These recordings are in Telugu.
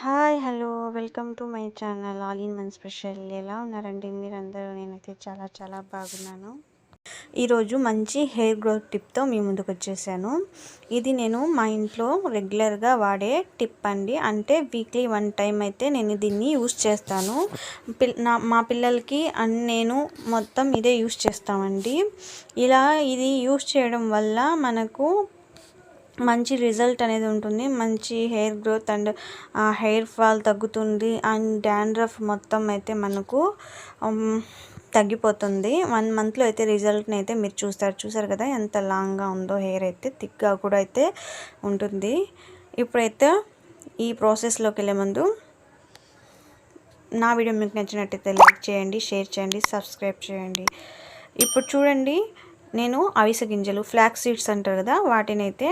Hi hello. Welcome to my channel all in one special. ఎలా ఉన్నారండి మీరందరూ? నేనైతే చాలా చాలా బాగున్నాను. ఈరోజు మంచి హెయిర్ గ్రోత్ టిప్తో మీ ముందుకు వచ్చేసాను. ఇది నేను మా ఇంట్లో రెగ్యులర్గా వాడే టిప్ అండి. అంటే వీక్లీ వన్ టైం అయితే నేను దీన్ని యూస్ చేస్తాను. పిల్ నా మా పిల్లలకి అండ్ నేను మొత్తం ఇదే యూస్ చేస్తామండి. ఇలా ఇది యూస్ చేయడం వల్ల మనకు మంచి రిజల్ట్ అనేది ఉంటుంది. మంచి hair growth and hair fall తగ్గుతుంది అండ్ డాండ్రఫ్ మొత్తం అయితే మనకు తగ్గిపోతుంది. వన్ మంత్లో అయితే రిజల్ట్ని అయితే మీరు చూస్తారు. చూసారు కదా ఎంత లాంగ్గా ఉందో హెయిర్ అయితే థిక్గా కూడా అయితే ఉంటుంది. ఇప్పుడైతే ఈ ప్రాసెస్లోకి వెళ్ళే ముందు నా వీడియో మీకు నచ్చినట్టయితే లైక్ చేయండి షేర్ చేయండి సబ్స్క్రైబ్ చేయండి. ఇప్పుడు చూడండి నేను అవిసె గింజలు ఫ్లాక్స్ సీడ్స్ అంటారు కదా వాటినైతే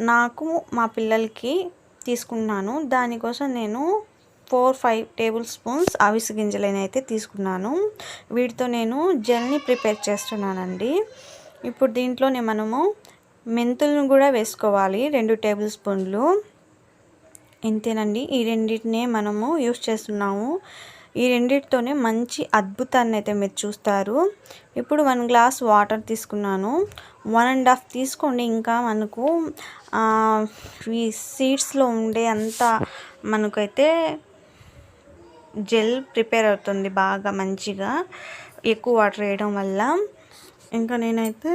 నాకు మా పిల్లలకి తీసుకున్నాను. దానికోసం నేను ఫోర్ ఫైవ్ టేబుల్ స్పూన్స్ అవిసె గింజలనైతే అయితే తీసుకున్నాను. వీటితో నేను జెల్ని ప్రిపేర్ చేస్తున్నానండి. ఇప్పుడు దీంట్లోనే మనము మెంతులను కూడా వేసుకోవాలి రెండు టేబుల్ స్పూన్లు ఇంతేనండి. ఈ రెండింటినే మనము యూస్ చేస్తున్నాము. ఈ రెండింటితోనే మంచి అద్భుతాన్ని అయితే మీరు చూస్తారు. ఇప్పుడు వన్ గ్లాస్ వాటర్ తీసుకున్నాను. వన్ అండ్ హాఫ్ తీసుకోండి. ఇంకా మనకు ఈ సీడ్స్లో ఉండే అంత మనకైతే జెల్ ప్రిపేర్ అవుతుంది బాగా మంచిగా. ఎక్కువ వాటర్ వేయడం వల్ల. ఇంకా నేనైతే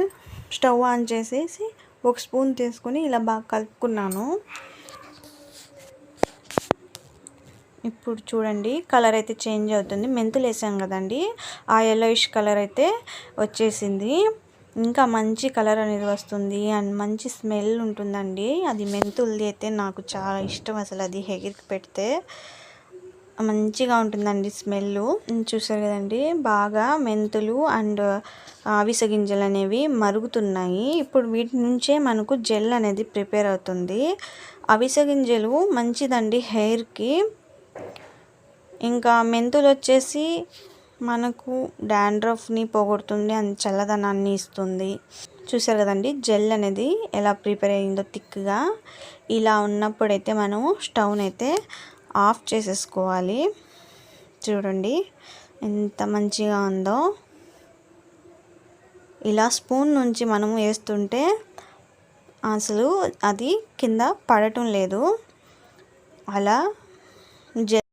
స్టవ్ ఆన్ చేసేసి ఒక స్పూన్ తీసుకొని ఇలా బాగా కలుపుకున్నాను. ఇప్పుడు చూడండి కలర్ అయితే చేంజ్ అవుతుంది. మెంతులు వేసాం కదండి ఆ ఎల్లోయిష్ కలర్ అయితే వచ్చేసింది. ఇంకా మంచి కలర్ అనేది వస్తుంది. అండ్ మంచి స్మెల్ ఉంటుందండి. అది మెంతులది అయితే నాకు చాలా ఇష్టం అసలు అది హెయిర్కి పెడితే. మంచిగా ఉంటుందండి స్మెల్ చూసారు కదండి బాగా మెంతులు అండ్ అవిసె గింజలు అనేవి మరుగుతున్నాయి. ఇప్పుడు వీటి నుంచే మనకు జెల్ అనేది ప్రిపేర్ అవుతుంది. అవిసగింజలు మంచిదండి హెయిర్కి. ఇంకా మెంతులు వచ్చేసి మనకు డాండ్రఫ్ని పోగొడుతుంది అండ్ చల్లదనాన్ని ఇస్తుంది. చూసారు కదండి? జెల్ అనేది ఎలా ప్రిపేర్ అయ్యిందో థిక్గా. ఇలా ఉన్నప్పుడైతే మనం స్టవ్ని అయితే ఆఫ్ చేసేసుకోవాలి. చూడండి ఎంత మంచిగా ఉందో. ఇలా స్పూన్ నుంచి మనము వేస్తుంటే అసలు అది కింద పడటం లేదు. అలా జెల్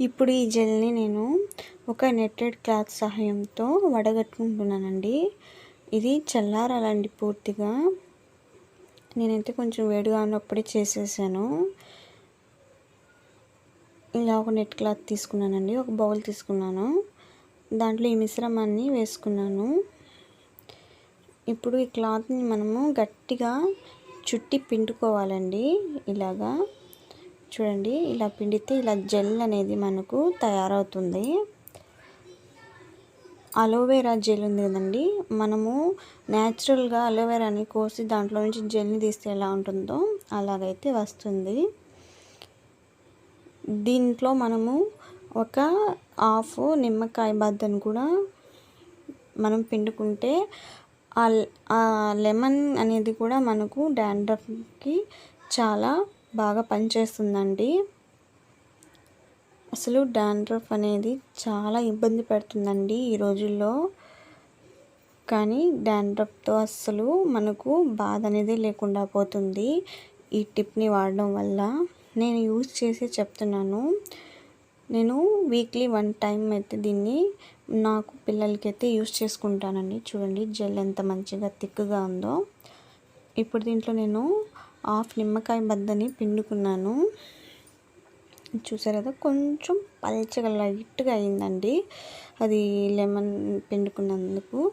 ఇప్పుడు ఈ జెల్ని నేను ఒక నెట్టెడ్ క్లాత్ సహాయంతో వడగట్టుకుంటున్నానండి. ఇది చల్లారాలండి పూర్తిగా. నేనైతే కొంచెం వేడిగా ఉన్నప్పుడే చేసేసాను. ఇలా ఒక నెట్ క్లాత్ తీసుకున్నానండి. ఒక బౌల్ తీసుకున్నాను. దాంట్లో ఈ మిశ్రమాన్ని వేసుకున్నాను. ఇప్పుడు ఈ క్లాత్ని మనము గట్టిగా చుట్టి పిండుకోవాలండి. ఇలాగా. చూడండి ఇలా పిండితే ఇలా జెల్ అనేది మనకు తయారవుతుంది. అలోవెరా జెల్ ఉంది కదండి మనము న్యాచురల్గా అలోవెరాని కోసి దాంట్లో నుంచి జెల్ని తీస్తే ఎలా ఉంటుందో అలాగైతే వస్తుంది. దీంట్లో మనము ఒక హాఫ్ నిమ్మకాయ బద్దను కూడా మనం పిండుకుంటే ఆ లెమన్ అనేది కూడా మనకు డాండ్రఫ్కి చాలా బాగా పనిచేస్తుందండి. అసలు డాండ్రఫ్ అనేది చాలా ఇబ్బంది పెడుతుందండి ఈ రోజుల్లో. కానీ డాండ్రఫ్తో అస్సలు మనకు బాధ అనేది లేకుండా పోతుంది ఈ టిప్ని వాడడం వల్ల. నేను యూజ్ చేసి చెప్తున్నాను. నేను వీక్లీ వన్ టైం అయితే దీన్ని నాకు పిల్లలకి అయితే యూజ్ చేసుకుంటానండి. చూడండి జెల్ ఎంత మంచిగా థిక్గా ఉందో. ఇప్పుడు దీంట్లో నేను హాఫ్ నిమ్మకాయ బద్దని పిండుకున్నాను. చూసారు కదా కొంచెం పల్చగా లైట్గా అయిందండి. అది లెమన్ పిండుకున్నందుకు.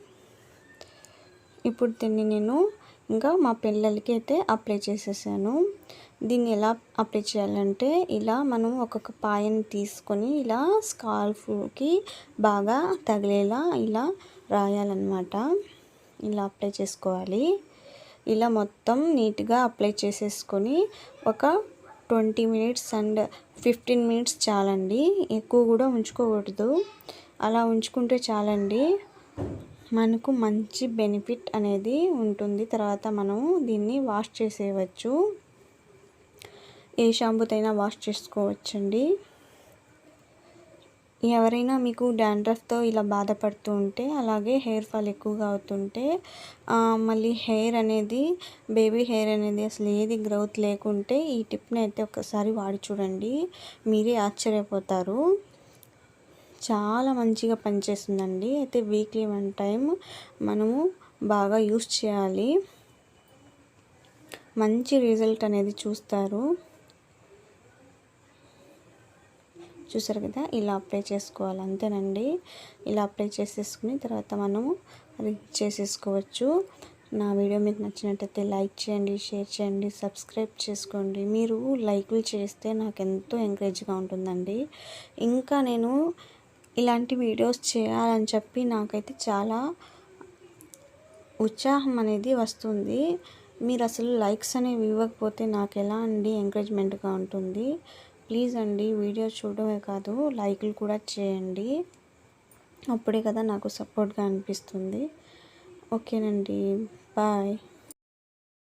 ఇప్పుడు దీన్ని నేను ఇంకా మా పిల్లలకి అయితే అప్లై చేసేసాను. దీన్ని ఎలా అప్లై చేయాలంటే ఇలా మనం ఒక్కొక్క పాయని తీసుకొని ఇలా స్కార్ఫ్కి బాగా తగిలేలా ఇలా రాయాలన్నమాట. ఇలా అప్లై చేసుకోవాలి. ఇలా మొత్తం నీట్గా అప్లై చేసేసుకొని ఒక twenty minutes and fifteen minutes చాలండి. ఎక్కువ కూడా ఉంచుకోకూడదు. అలా ఉంచుకుంటే చాలండి. మనకు మంచి బెనిఫిట్ అనేది ఉంటుంది. తర్వాత మనం దీన్ని వాష్ చేసేయవచ్చు. ఏ షాంపూతో అయినా వాష్ చేసుకోవచ్చండి. ఎవరైనా మీకు డాండ్రఫ్తో ఇలా బాధపడుతూ ఉంటే అలాగే హెయిర్ ఫాల్ ఎక్కువగా అవుతుంటే మళ్ళీ హెయిర్ అనేది బేబీ హెయిర్ అనేది అసలు ఏది గ్రోత్ లేకుంటే ఈ టిప్ని అయితే ఒకసారి వాడి చూడండి. మీరే ఆశ్చర్యపోతారు. చాలా మంచిగా పనిచేస్తుందండి. అయితే వీక్లీ వన్ టైం మనము బాగా యూస్ చేయాలి. మంచి రిజల్ట్ అనేది చూస్తారు. చూసారు కదా? ఇలా అప్లై చేసుకోవాలి అంతేనండి. ఇలా అప్లై చేసేసుకుని తర్వాత మనము చేసేసుకోవచ్చు. నా వీడియో మీకు నచ్చినట్టయితే లైక్ చేయండి షేర్ చేయండి సబ్స్క్రైబ్ చేసుకోండి. మీరు లైక్లు చేస్తే నాకు ఎంతో ఎంకరేజ్గా ఉంటుందండి. ఇంకా నేను ఇలాంటి వీడియోస్ చేయాలని చెప్పి నాకైతే చాలా ఉత్సాహం అనేది వస్తుంది. మీరు అసలు లైక్స్ అనేవి ఇవ్వకపోతే నాకు ఎలా అండి ఎంకరేజ్మెంట్గా ఉంటుంది? ప్లీజ్ అండి వీడియో చూడడమే కాదు లైక్లు కూడా చేయండి. అప్పుడే కదా నాకు సపోర్ట్గా అనిపిస్తుంది. ఓకేనండి బాయ్.